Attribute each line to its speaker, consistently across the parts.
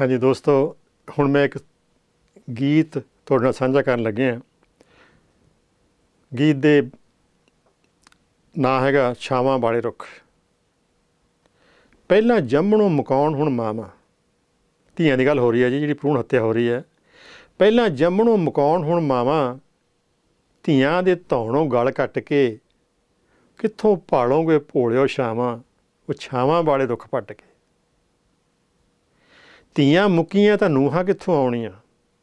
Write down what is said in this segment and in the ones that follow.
Speaker 1: ਹਾਂਜੀ ਦੋਸਤੋ, ਹੁਣ ਮੈਂ ਇੱਕ ਗੀਤ ਤੁਹਾਡੇ ਨਾਲ ਸਾਂਝਾ ਕਰਨ ਲੱਗੇ ਹਾਂ। ਗੀਤ ਦੇ ਨਾਂ ਹੈਗਾ ਛਾਵਾਂ ਵਾਲੇ ਰੁੱਖ। ਪਹਿਲਾਂ ਜੰਮਣੋਂ ਮਕਾਉਣ ਹੁਣ ਮਾਵਾਂ। ਧੀਆਂ ਦੀ ਗੱਲ ਹੋ ਰਹੀ ਹੈ ਜੀ, ਜਿਹੜੀ ਭਰੂਣ ਹੱਤਿਆ ਹੋ ਰਹੀ ਹੈ। ਪਹਿਲਾਂ ਜੰਮਣੋਂ ਮਕਾਉਣ ਹੁਣ ਮਾਵਾਂ, ਧੀਆਂ ਦੇ ਧੌਣੋਂ ਗਲ ਕੱਟ ਕੇ ਕਿੱਥੋਂ ਭਾਲੋਗੇ ਭੋਲਿਓ ਛਾਵਾਂ, ਉਹ ਛਾਵਾਂ ਵਾਲੇ ਰੁੱਖ ਪੱਟ ਕੇ। ਧੀਆਂ ਮੁੱਕੀਆਂ ਤਾਂ ਨੂਹਾਂ ਕਿੱਥੋਂ ਆਉਣੀਆਂ?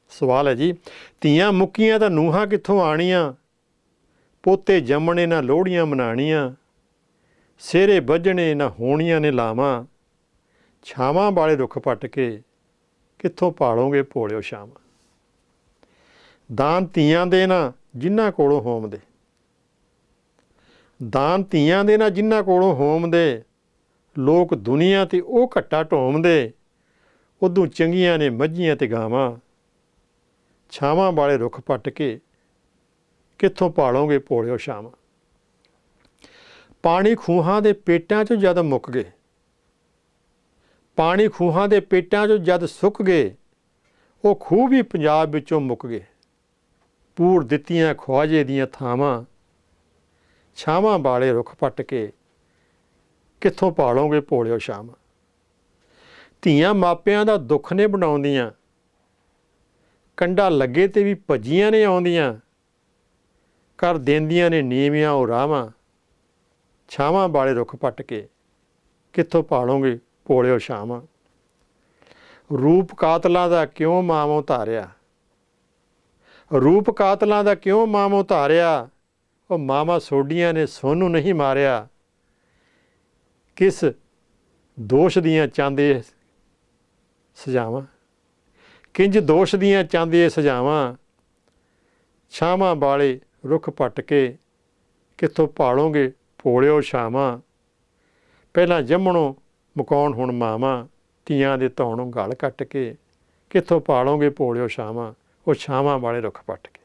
Speaker 1: ਸਵਾਲ ਹੈ ਜੀ ਧੀਆਂ ਮੁੱਕੀਆਂ ਤਾਂ ਨੂਹਾਂ ਕਿੱਥੋਂ ਆਣੀਆਂ? ਪੋਤੇ ਜੰਮਣੇ ਨਾ ਲੋਹੜੀਆਂ ਮਨਾਣੀਆਂ, ਸਿਹਰੇ ਵੱਜਣੇ ਨਾ ਹੋਣੀਆਂ ਨੇ ਲਾਵਾਂ, ਛਾਵਾਂ ਵਾਲੇ ਰੁੱਖ ਪੱਟ ਕੇ ਕਿੱਥੋਂ ਪਾਲੋਗੇ ਭੋਲਿਓ ਛਾਵਾਂ? ਦਾਨ ਧੀਆਂ ਦੇ ਨਾ ਜਿਨ੍ਹਾਂ ਕੋਲੋਂ ਹੋਮ ਦੇ ਦਾਨ ਧੀਆਂ ਦੇ ਨਾ ਜਿਨ੍ਹਾਂ ਕੋਲੋਂ ਹੋਮ ਦੇ ਲੋਕ ਦੁਨੀਆ ਤੇ ਉਹ ਘੱਟਾ ਢੋਮਦੇ ਉਦੋਂ ਚੰਗੀਆਂ ਨੇ ਮੱਝੀਆਂ ਤੇ ਗਾਵਾਂ। ਛਾਵਾਂ ਵਾਲੇ ਰੁੱਖ ਪੱਟ ਕੇ ਕਿੱਥੋਂ ਪਾਲੋਗੇ ਭੋਲਿਓ ਛਾਵਾਂ? ਪਾਣੀ ਖੂਹਾਂ ਦੇ ਪੇਟਾਂ 'ਚੋਂ ਜਦ ਮੁੱਕ ਗਏ, ਪਾਣੀ ਖੂਹਾਂ ਦੇ ਪੇਟਾਂ 'ਚੋਂ ਜਦ ਸੁੱਕ ਗਏ, ਉਹ ਖੂਹ ਵੀ ਪੰਜਾਬ ਵਿੱਚੋਂ ਮੁੱਕ ਗਏ। ਪੂਰ ਦਿੱਤੀਆਂ ਖਵਾਜੇ ਦੀਆਂ ਥਾਵਾਂ, ਛਾਵਾਂ ਵਾਲੇ ਰੁੱਖ ਪੱਟ ਕੇ ਕਿੱਥੋਂ ਪਾਲੋਗੇ ਭੋਲਿਓ ਛਾਵਾਂ? ਧੀਆਂ ਮਾਪਿਆਂ ਦਾ ਦੁੱਖ ਨੇ ਬਣਾਉਂਦੀਆਂ। ਕੰਡਾ ਲੱਗੇ ਤੇ ਵੀ ਭੱਜੀਆਂ ਨੇ ਆਉਂਦੀਆਂ। ਕਰ ਦਿੰਦੀਆਂ ਨੇ ਨੀਵੀਆਂ ਉਹ ਰਾਵਾਂ। ਛਾਵਾਂ ਵਾਲੇ ਰੁੱਖ ਪੱਟ ਕੇ ਕਿੱਥੋਂ ਪਾਲੋਗੇ ਭੋਲਿਓ ਛਾਵਾਂ ਰੂਪ ਕਾਤਲਾਂ ਦਾ ਕਿਉਂ ਮਾਵੋਂ ਧਾਰਿਆ? ਰੂਪ ਕਾਤਲਾਂ ਦਾ ਕਿਉਂ ਮਾਵੋਂ ਧਾਰਿਆ? ਉਹ ਮਾਮਾ ਸੋਡੀਆਂ ਨੇ ਸੋਨੂੰ ਨਹੀਂ ਮਾਰਿਆ। ਕਿਸ ਦੋਸ਼ ਦੀਆਂ ਚਾਂਦੇ ਸਜਾਵਾਂ। ਕਿੰਜ ਦੋਸ਼ ਦੀਆਂ ਚਾਂਦੀਏ ਸਜਾਵਾਂ। ਛਾਵਾਂ ਵਾਲੇ ਰੁੱਖ ਪੱਟ ਕੇ ਕਿੱਥੋਂ ਭਾਲੋਗੇ ਭੋਲਿਓ ਛਾਵਾਂ। ਪਹਿਲਾਂ ਜੰਮਣੋਂ ਮਕਾਉਣ ਹੁਣ ਮਾਵਾਂ, ਤੀਆਂ ਦੇ ਧੌਣੋਂ ਗਲ ਕੱਟ ਕੇ ਕਿੱਥੋਂ ਭਾਲੋਗੇ ਭੋਲਿਓ ਛਾਵਾਂ। ਉਹ ਛਾਵਾਂ ਵਾਲੇ ਰੁੱਖ ਪੱਟ ਕੇ।